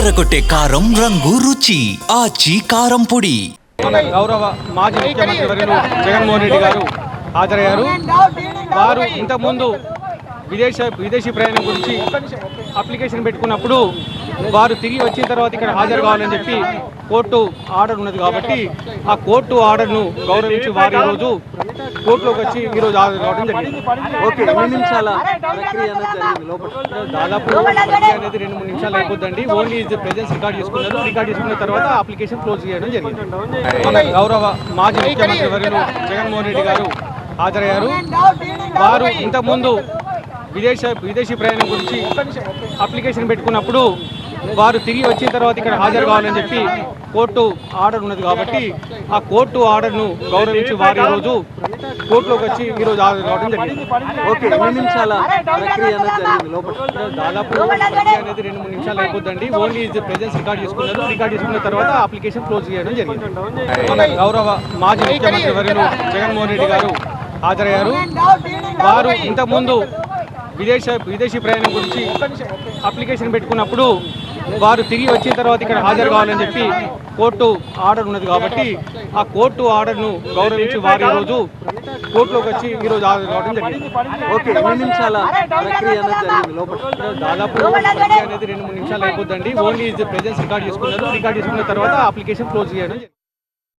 అదరగొట్టే కారం రంగు రుచి. ఆచి కారం పొడి. మన గౌరవ మాజీ ముఖ్యమంత్రి జగన్మోహన్ రెడ్డి గారు హాజరయ్యారు. వారు ఇంతకుముందు విదేశ విదేశీ ప్రయాణం గురించి అప్లికేషన్ పెట్టుకున్నప్పుడు వారు తిరిగి వచ్చిన తర్వాత ఇక్కడ హాజరు కావాలని చెప్పి కోర్టు ఆర్డర్ ఉన్నది కాబట్టి ఆ కోర్టు ఆర్డర్ను గౌరవించి వారు ఈరోజు కోర్టులోకి వచ్చి ఈరోజు హాజరు కావడం జరిగింది. ఓకే ఎన్ని నిమిషాల ప్రక్రియ అనేది జరిగింది లోపల? దాదాపు ప్రక్రియ అనేది రెండు మూడు నిమిషాలు అయిపోద్దండి. ఓన్లీ ఇది ప్రెజెన్స్ రికార్డ్ చేసుకున్నారు రికార్డ్ చేసుకున్న తర్వాత అప్లికేషన్ క్లోజ్ చేయడం జరిగింది. మన గౌరవ మాజీ ముఖ్యమంత్రి వర్యులు జగన్మోహన్ రెడ్డి గారు హాజరయ్యారు. వారు ఇంతకుముందు విదేశ విదేశీ ప్రయాణం గురించి అప్లికేషన్ పెట్టుకున్నప్పుడు వారు తిరిగి వచ్చిన తర్వాత ఇక్కడ హాజరు కావాలని చెప్పి కోర్టు ఆర్డర్ ఉన్నది కాబట్టి ఆ కోర్టు ఆర్డర్ను గౌరవించి వారు ఈరోజు కోర్టులోకి వచ్చి ఈరోజు హాజరు కావడం జరిగింది. ఓకే ఎన్ని నిమిషాల ప్రక్రియ అనేది జరిగింది. లోపల దాదాపు ప్రక్రియ అనేది రెండు మూడు నిమిషాలు అయిపోద్దండి. ఓన్లీ ఇది ప్రెజెన్స్ రికార్డ్ చేసుకున్నారు రికార్డ్ చేసుకున్న తర్వాత అప్లికేషన్ క్లోజ్ చేయడం జరిగింది. మన గౌరవ మాజీ ముఖ్యమంత్రి వర్యులు జగన్మోహన్ రెడ్డి గారు హాజరయ్యారు. వారు ఇంతకుముందు విదేశ విదేశీ ప్రయాణం గురించి అప్లికేషన్ పెట్టుకున్నప్పుడు వారు తిరిగి వచ్చిన తర్వాత ఇక్కడ హాజరు కావాలని చెప్పి కోర్టు ఆర్డర్ ఉన్నది కాబట్టి ఆ కోర్టు ఆర్డర్ను గౌరవించి వారు ఈరోజు కోర్టులోకి వచ్చి ఈరోజు హాజరు కావడం జరిగింది. ఓకే ఎన్ని నిమిషాల ప్రక్రియ అనేది జరిగింది లోపల? దాదాపు ప్రక్రియ అనేది రెండు మూడు నిమిషాలు అయిపోద్దండి. ఓన్లీ ప్రెజెన్స్ రికార్డ్ చేసుకున్నారు రికార్డ్ చేసుకున్న తర్వాత అప్లికేషన్ క్లోజ్ చేయడం.